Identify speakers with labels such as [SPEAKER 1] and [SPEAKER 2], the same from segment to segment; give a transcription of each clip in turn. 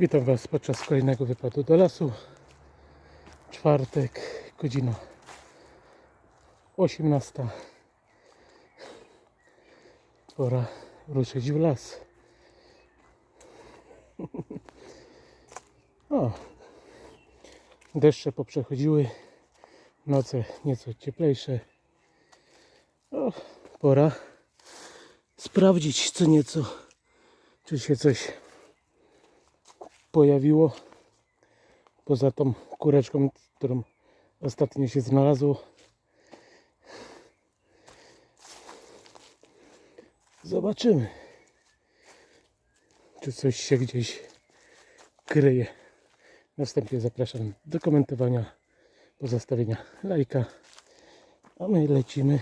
[SPEAKER 1] Witam Was podczas kolejnego wypadu do lasu. Czwartek, godzina 18. Pora ruszyć w las. O, deszcze poprzechodziły, noce nieco cieplejsze. O, pora sprawdzić co nieco, czy się coś pojawiło poza tą kureczką, którą ostatnio się znalazło. Zobaczymy, czy coś się gdzieś kryje. Następnie zapraszam do komentowania, pozostawienia lajka, a my lecimy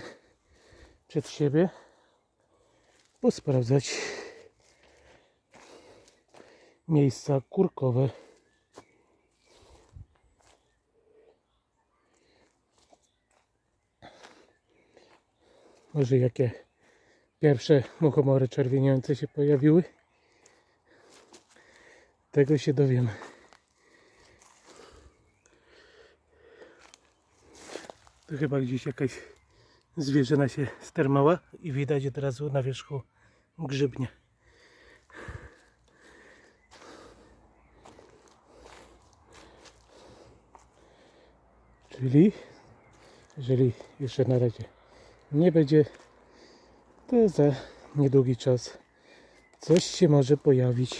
[SPEAKER 1] przed siebie posprawdzać miejsca kurkowe. Może jakie pierwsze muchomory czerwieniące się pojawiły? Tego się dowiemy. To chyba gdzieś jakaś zwierzyna się stermała i widać od razu na wierzchu grzybnie. Czyli jeżeli jeszcze na razie nie będzie, to za niedługi czas coś się może pojawić.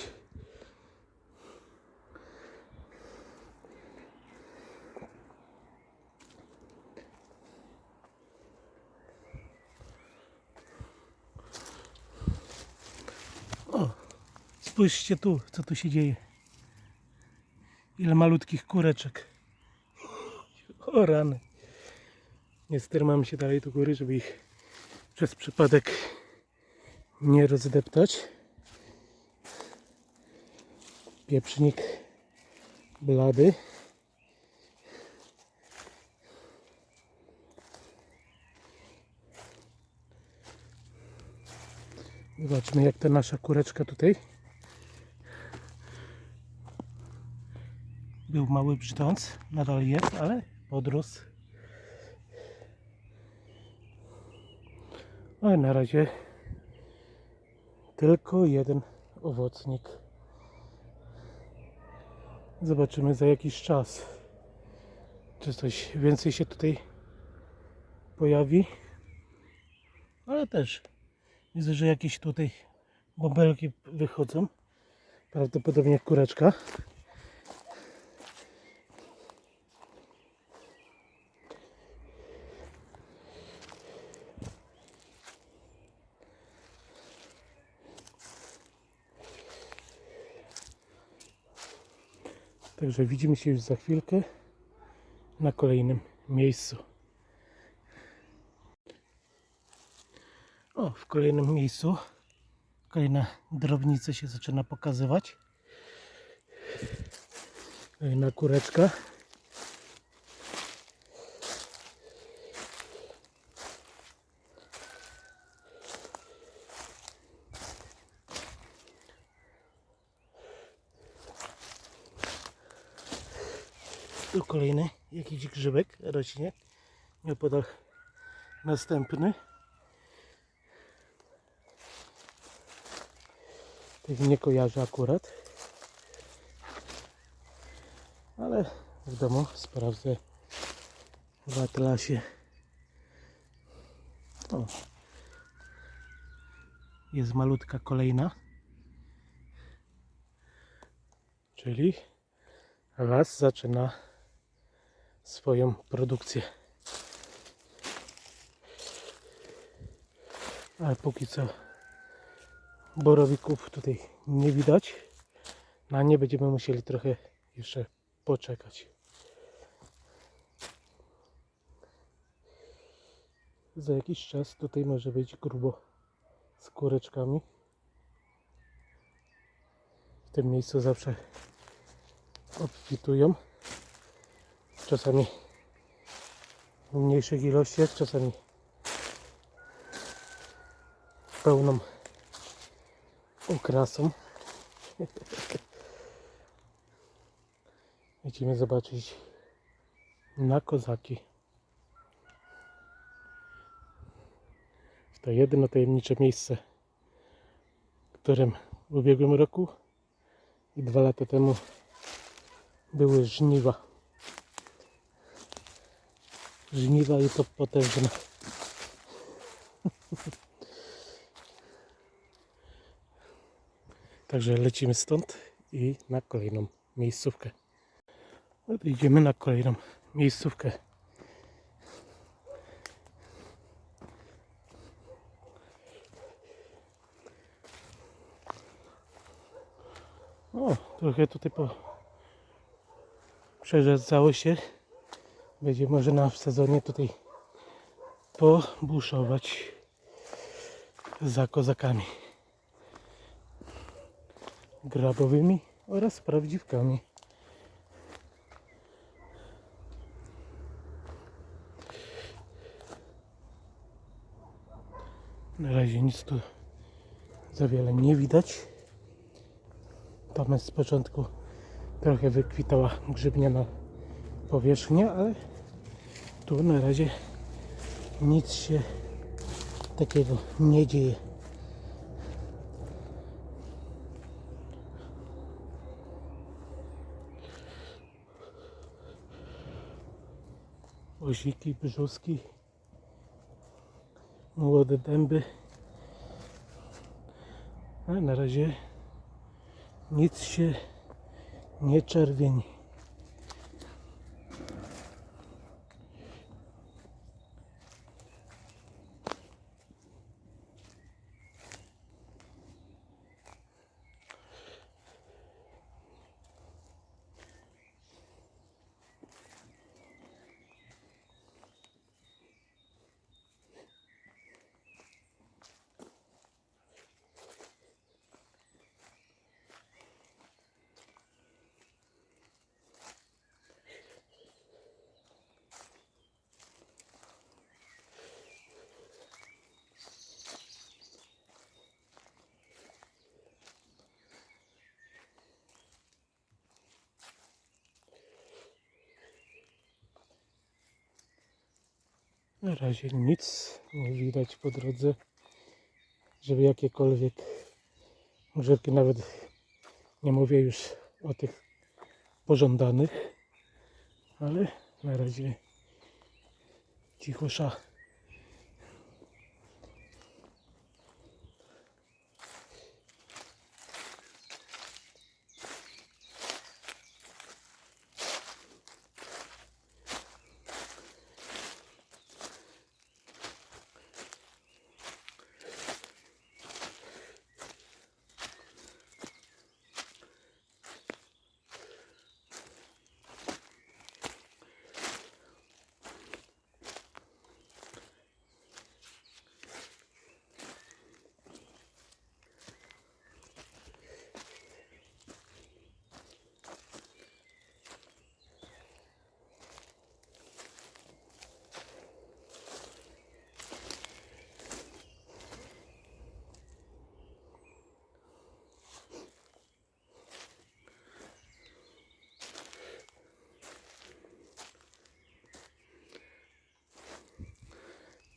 [SPEAKER 1] O, spójrzcie tu, co tu się dzieje. Ile malutkich kureczek. O rany. Nie stermam się dalej do góry, żeby ich przez przypadek nie rozdeptać. Pieprznik blady. Zobaczmy jak ta nasza kureczka tutaj. Był mały brzdąc, nadal jest, ale podrósł. Ale na razie tylko jeden owocnik. Zobaczymy za jakiś czas, czy coś więcej się tutaj pojawi. Ale też widzę, że jakieś tutaj bąbelki wychodzą. Prawdopodobnie kureczka. Także widzimy się już za chwilkę na kolejnym miejscu. O, w kolejnym miejscu kolejna drobnica się zaczyna pokazywać. Kolejna kureczka. Tu kolejny jakiś grzybek rośnie. Nieopodal następny. Tych nie kojarzę akurat. Ale w domu sprawdzę w atlasie. O. Jest malutka kolejna. Czyli las zaczyna swoją produkcję. Ale póki co borowików tutaj nie widać. Na nie będziemy musieli trochę jeszcze poczekać. Za jakiś czas tutaj może być grubo z kureczkami. W tym miejscu zawsze obfitują. Czasami w mniejszych ilościach, czasami pełną okrasą. Lecimy zobaczyć na kozaki. To jedyno tajemnicze miejsce, w którym w ubiegłym roku i dwa lata temu były żniwa. Żniwa i to potężne. Także lecimy stąd i na kolejną miejscówkę. Idziemy na kolejną miejscówkę. O, trochę tutaj po przerzedzało się. Będzie można w sezonie tutaj pobuszować za kozakami grabowymi oraz prawdziwkami. Na razie nic tu za wiele nie widać. Tam z początku trochę wykwitała grzybniana powierzchnia, ale tu na razie nic się takiego nie dzieje. Oziki, brzuski, młode dęby. A na razie nic się nie czerwieni. Na razie nic nie widać po drodze, żeby jakiekolwiek grzybki, nawet nie mówię już o tych pożądanych, ale na razie cichosza.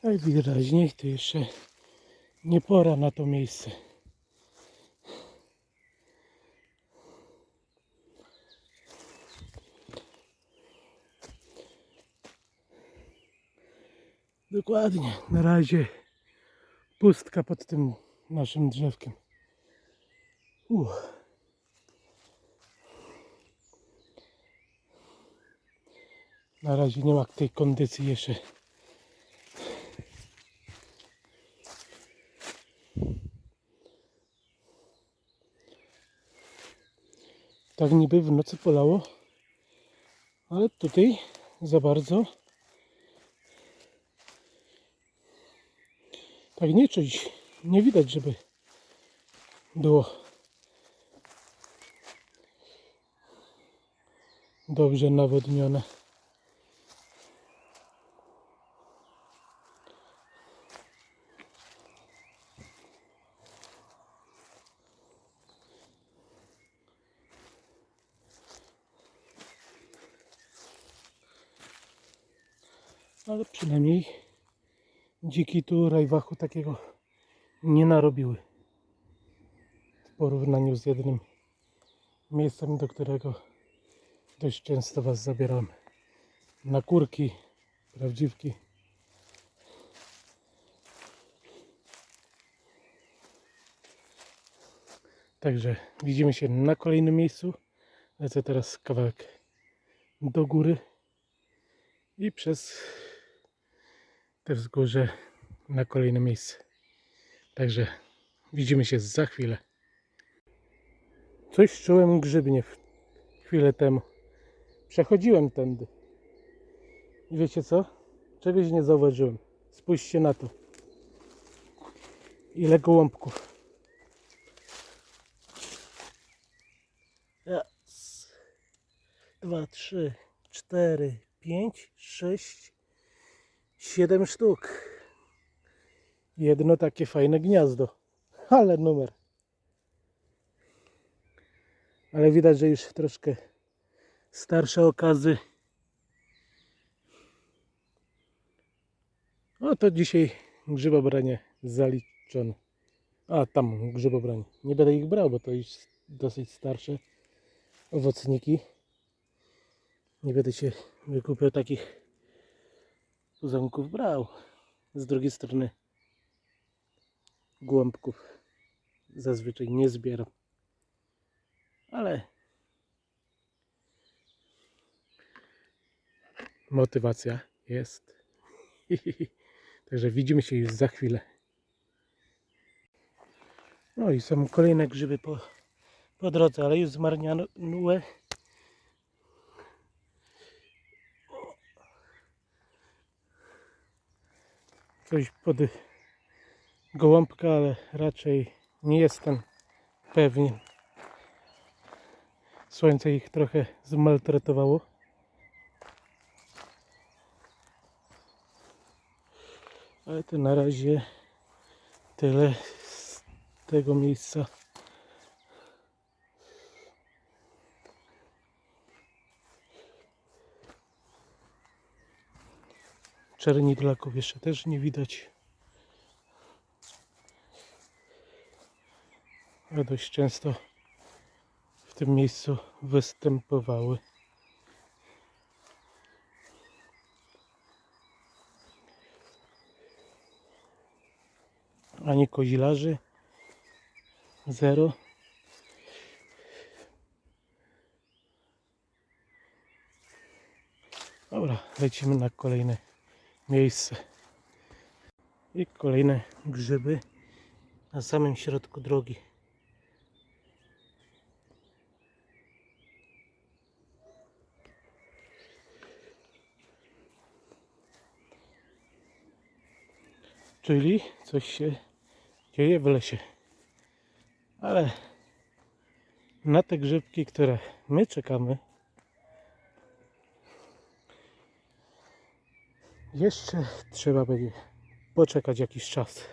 [SPEAKER 1] Najwyraźniej to jeszcze nie pora na to miejsce. Dokładnie, na razie pustka pod tym naszym drzewkiem. Uff. Na razie nie ma tej kondycji jeszcze. Tak niby w nocy polało, ale tutaj za bardzo tak nie czuć, nie widać, żeby było dobrze nawodnione. Ale przynajmniej dziki tu rajwachu takiego nie narobiły. W porównaniu z jednym miejscem, do którego dość często Was zabieram na kurki, prawdziwki. Także widzimy się na kolejnym miejscu. Lecę teraz kawałek do góry i przez te wzgórze na kolejne miejsce. Także widzimy się za chwilę. Coś czułem grzybnie chwilę temu. Przechodziłem tędy. I wiecie co? Czegoś nie zauważyłem. Spójrzcie na to. Ile gołąbków. Raz, dwa, trzy, cztery, pięć, sześć, siedem sztuk. Jedno takie fajne gniazdo. Ale numer. Ale widać, że już troszkę starsze okazy. No to dzisiaj grzybobranie zaliczone. A tam grzybobranie. Nie będę ich brał, bo to już dosyć starsze owocniki. Nie będę się wykupiał takich puzonków brał. Z drugiej strony głąbków zazwyczaj nie zbieram. Ale motywacja jest. Także widzimy się już za chwilę. No i są kolejne grzyby po, po drodze, ale już zmarniane. Coś pod gołąbka, ale raczej nie jestem pewien. Słońce ich trochę zmaltretowało. Ale to na razie tyle z tego miejsca. Czernidlaków jeszcze też nie widać. Ale dość często w tym miejscu występowały. Ani kozilarzy. Zero. Dobra, lecimy na kolejne miejsce. I kolejne grzyby na samym środku drogi. Czyli coś się dzieje w lesie. Ale na te grzybki, które my czekamy, jeszcze trzeba będzie poczekać jakiś czas.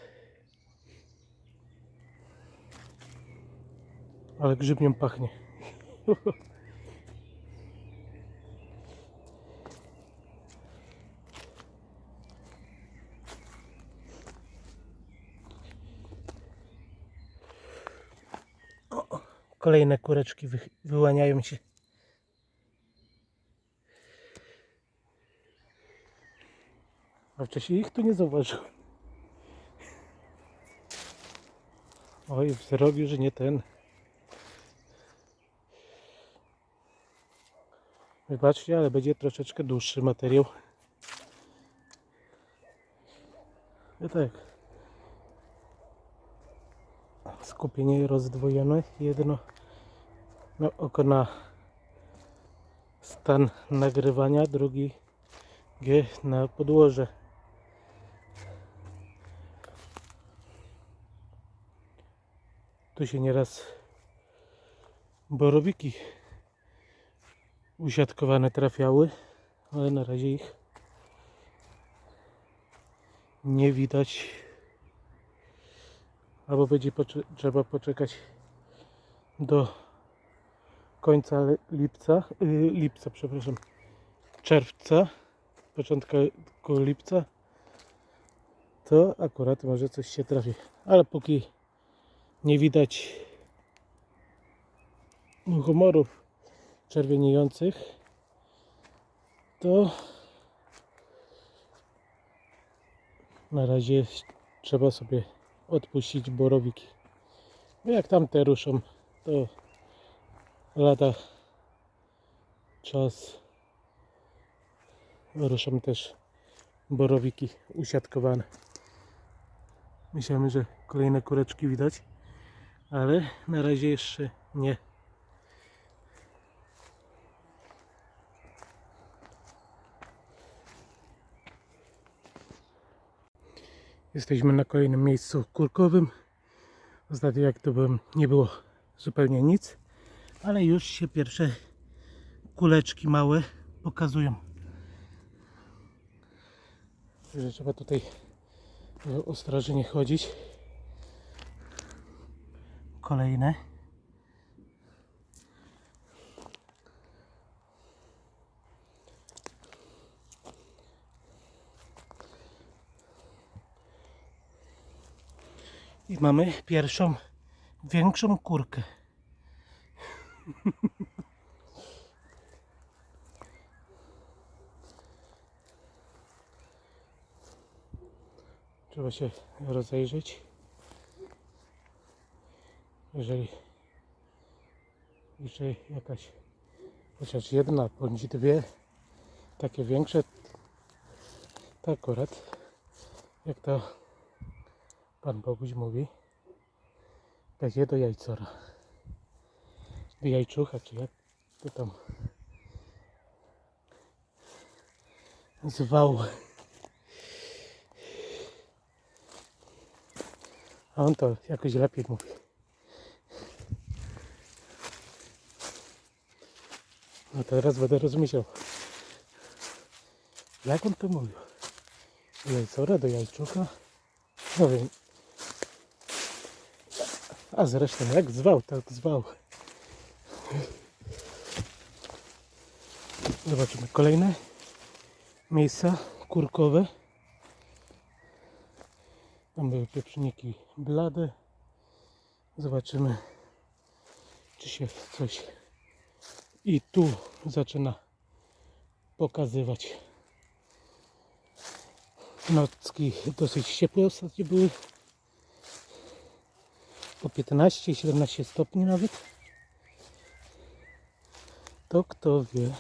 [SPEAKER 1] Ale grzybnią pachnie. Kolejne kureczki wy, wyłaniają się. A wcześniej ich tu nie zauważyłem. Oj, wzrok już nie ten. Wybaczcie, ale będzie troszeczkę dłuższy materiał. I tak. Skupienie rozdwojone. Jedno no, oko na stan nagrywania, drugi G na podłoże. Tu się nieraz borowiki usiadkowane trafiały, ale na razie ich nie widać. Albo będzie trzeba poczekać do końca lipca, y, lipca, przepraszam, czerwca, początku lipca, to akurat może coś się trafi. Ale póki nie widać humorów czerwieniejących, to na razie trzeba sobie odpuścić borowiki. Bo jak tamte ruszą, to lata czas ruszą też borowiki usiadkowane. Myślałem, że kolejne kureczki widać, ale na razie jeszcze nie. Jesteśmy na kolejnym miejscu kurkowym. Ostatnio jak to byłem, nie było zupełnie nic, ale już się pierwsze kuleczki małe pokazują. Także trzeba tutaj ostrożnie chodzić. Kolejne. I mamy pierwszą, większą kurkę. Trzeba się rozejrzeć. Jeżeli jeszcze jakaś, chociaż jedna bądź dwie, takie większe, to akurat, jak to Pan Boguś mówi, będzie do jajcora. Do jajczucha, czy jak to tam zwał. A on to jakoś lepiej mówi. No teraz będę rozumiał. Jak on to mówił? Jajcora, do jajczucha? No wiem. A zresztą jak zwał, tak zwał. Zobaczymy kolejne miejsca kurkowe. Tam były pieprzyniki blade. Zobaczymy, czy się coś i tu zaczyna pokazywać. Nocki dosyć ciepłe ostatnio były. Po 15-17 stopni nawet. To kto wie,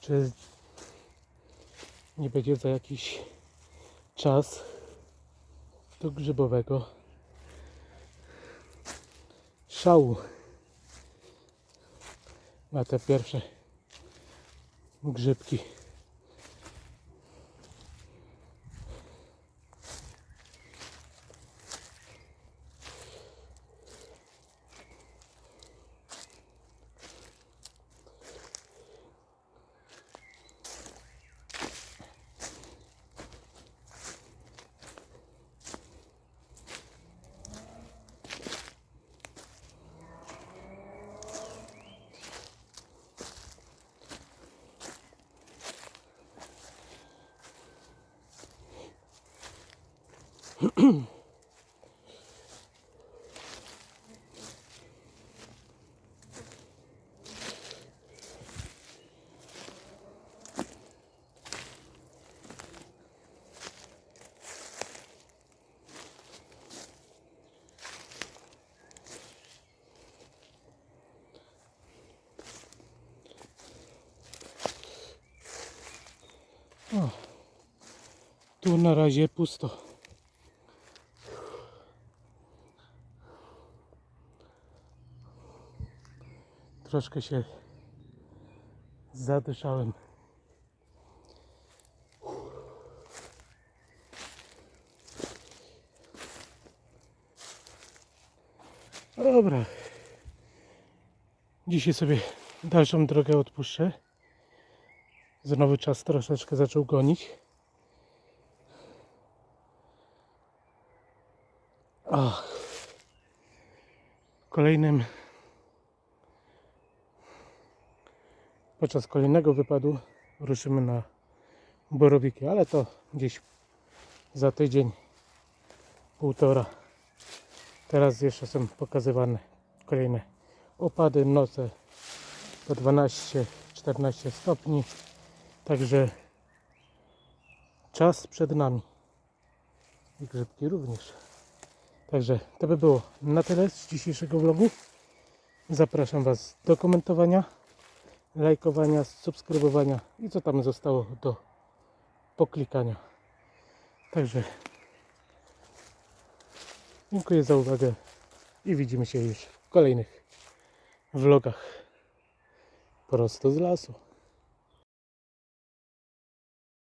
[SPEAKER 1] czy nie będzie za jakiś czas do grzybowego szału na te pierwsze grzybki. Tu na razie pusto. Troszkę się zadyszałem. Dobra. Dzisiaj sobie dalszą drogę odpuszczę. Znowu czas troszeczkę zaczął gonić. Ach. Kolejnym podczas kolejnego wypadu ruszymy na borowiki, ale to gdzieś za tydzień, półtora. Teraz jeszcze są pokazywane kolejne opady, noce po 12-14 stopni. Także czas przed nami. I grzybki również. Także to by było na tyle z dzisiejszego vlogu. Zapraszam Was do komentowania, lajkowania, subskrybowania i co tam zostało do poklikania. Także dziękuję za uwagę i widzimy się już w kolejnych vlogach prosto z lasu.